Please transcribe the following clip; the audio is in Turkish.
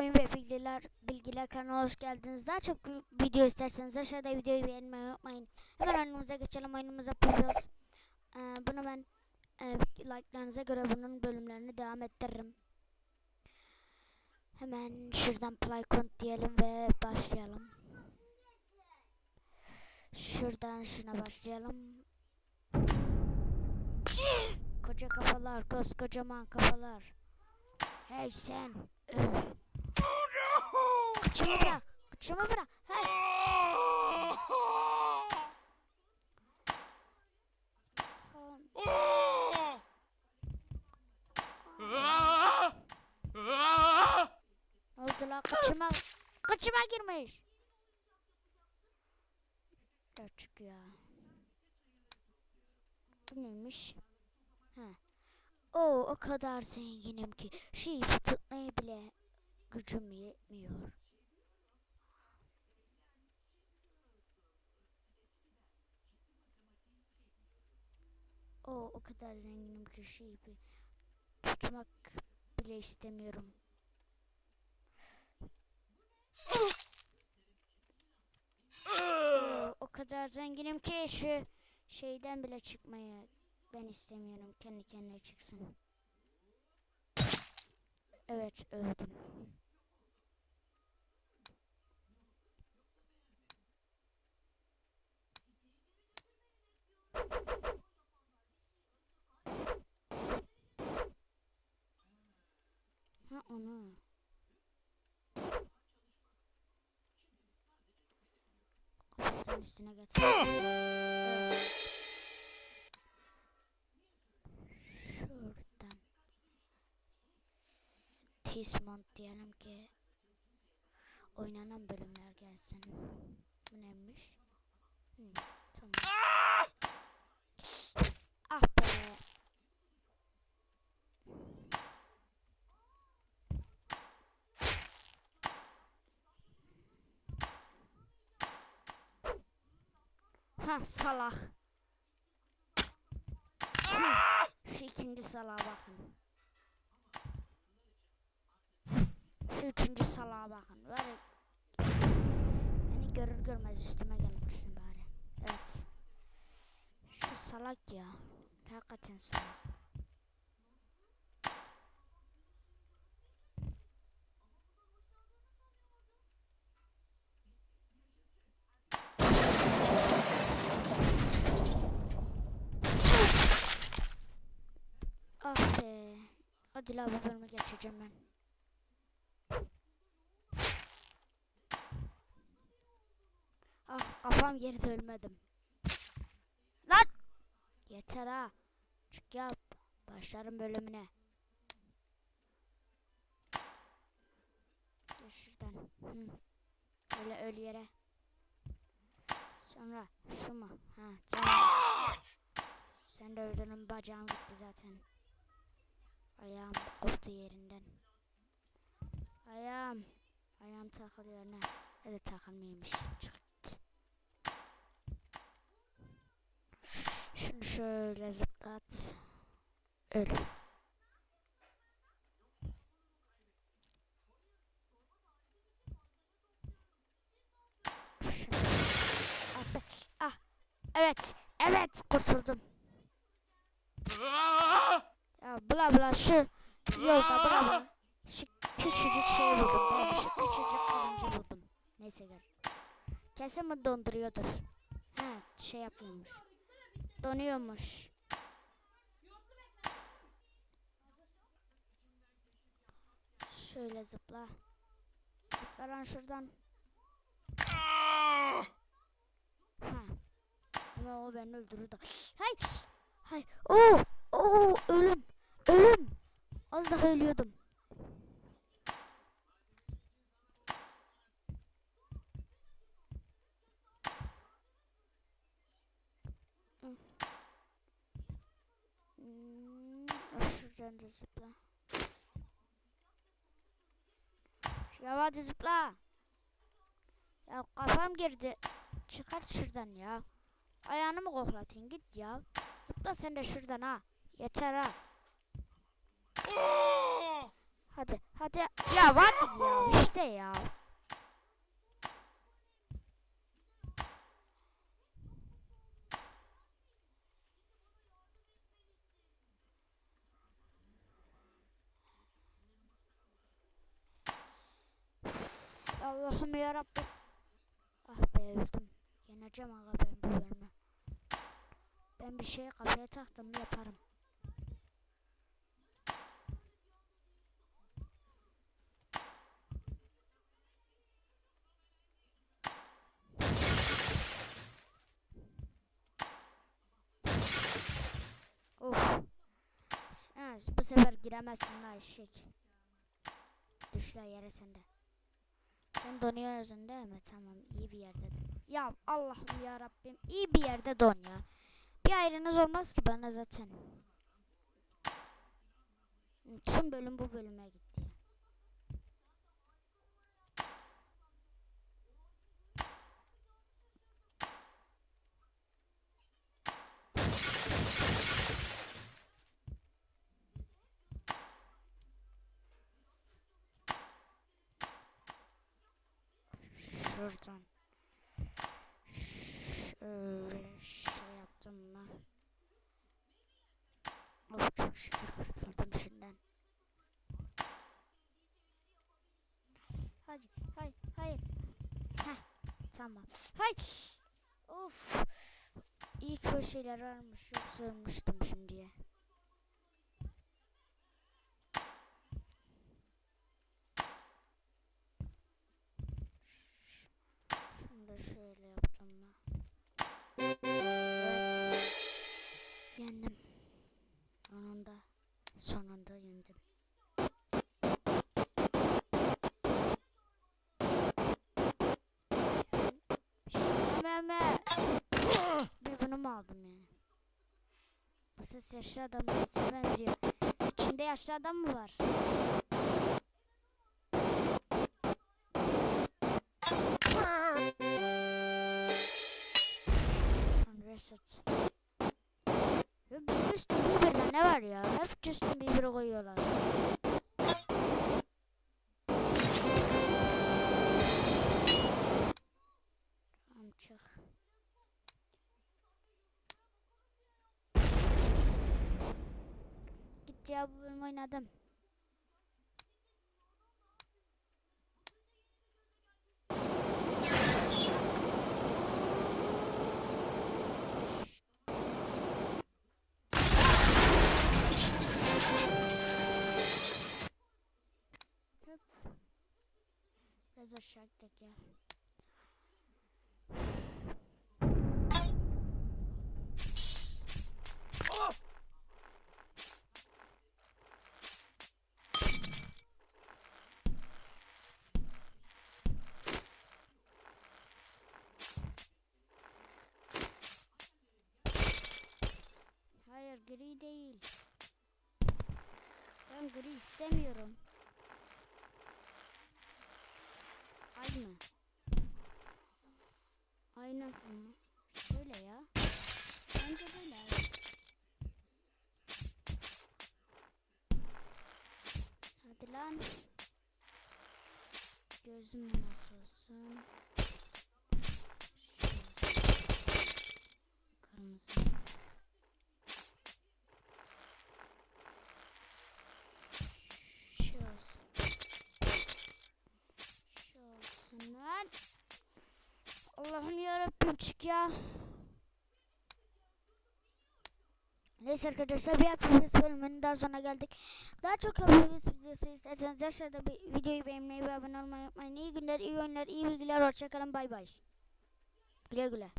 bilgiler bilgiler kanalına hoş geldiniz. Daha çok vi- video isterseniz aşağıda videoyu beğenmeyi unutmayın. Hemen oyunumuza geçelim. Oyunumuza Pebbles. Ee, bunu ben e, like'larınıza göre bunun bölümlerini devam ettiririm. Hemen şuradan play count diyelim ve başlayalım. Şuradan şuna başlayalım. Koca kafalar, koskocaman kafalar. Hey sen, öl. Kıçımı bırak, kıçımı bırak. Ne oldu lan kıçıma, kıçıma girmiş. Açık ya. Bu neymiş? Ha. Oo, o kadar zenginim ki şu ipi tutmaya bile gücüm yetmiyor. Oo, o kadar zenginim ki şu ipi tutmak bile istemiyorum. Oo, o kadar zenginim ki şu şeyden bile çıkmaya ben istemiyorum. Kendi kendine çıksın. Evet öldüm. Ha onu. Kafasının üstüne getir. Şuradan. Tismont diyelim ki oynanan bölümler gelsin. Bu neymiş? Hı, tamam. Ah be. Ha salak. Şu ikinci salağa bakın. Şu üçüncü salağa bakın. Böyle beni görür görmez üstüme gelmişsin bari. Evet. Şu salak ya. Hakikaten salak. Ah be. Hadi la bu bölümü geçeceğim ben. Ah kafam geride ölmedim. Lan! Yeter ha. Çık yap. Başlarım bölümüne. Dur şuradan. Hı. Öyle öl yere. Sonra şu mu? Ha canım. Sen de öldürün bacağım gitti zaten. Ayağım koptu yerinden. Ayağım. Ayağım takılıyor ne? Öyle takılmıyormuş. Çık git. Şunu şöyle zıplat. Öl. Ah, ah. Evet. Evet kurtuldum. Ya bla bla şu yolda bla bla. Şu küçücük şey buldum. Ben şu küçücük karınca buldum. Neyse gel. Kesin mi donduruyordur. Ha şey yapıyormuş. Donuyormuş. Şöyle zıpla. Zıpla lan şuradan. Ha. Ama o beni öldürürdü. Hay. Hay. Oo. Oo ölüm. Ölüm. Az daha ölüyordum. Hmm, Şuradan da zıpla. Ya hadi zıpla. Ya kafam girdi. Çıkart şuradan ya. Ayağını mı koklatayım git ya. Zıpla sen de şuradan ha. Yeter ha. Hadi hadi. Ya hadi ya işte ya. Allah'ım yarabbim. Ah be öldüm. Yeneceğim aga ben bu bölümü. Ben bir şey kafaya taktım yaparım. Of. Ha, bu sefer giremezsin la eşek. Düş yere sen de. Sen donuyorsun değil mi? Tamam iyi bir yerde. Ya Allah'ım ya Rabbim iyi bir yerde don ya. Bir ayrınız olmaz ki bana zaten. Tüm bölüm bu bölüme gitti. ya. Şuradan. Şöyle şey yaptım mı? Of çok şükür kurtuldum şundan. Hadi, hayır, hayır. Heh, tamam. Hay. Of. İyi şeyler varmış. Yoksa ölmüştüm şimdiye. Şunu da şöyle yaptım mı? Evet. Yendim. Sonunda. Sonunda yendim. Meme. Bir bunu mu aldım yani? Bu ses yaşlı adam sesine benziyor. İçinde yaşlı adam mı var? Bu Justin Bieber'da ne var ya? Hep Justin Bieber'ı koyuyorlar. Tamam çık. Git ya bu bölüm oynadım. Biraz aşağı gidelim ya. Hayır gri değil. Ben gri istemiyorum. Ay mı? Nasıl mı? Şöyle ya. Bence böyle. Hadi lan. Gözüm nasıl olsun? Şöyle. Kırmızı. Şu olsun. Şu lan. Allah'ım yarabbim çık ya. Neyse arkadaşlar bir Happy bölümünün daha sonra geldik. Daha çok Happy videosu isterseniz aşağıda bir videoyu beğenmeyi ve abone olmayı unutmayın. İyi günler, iyi oyunlar, iyi bilgiler. Hoşçakalın. Bay bay. Güle güle.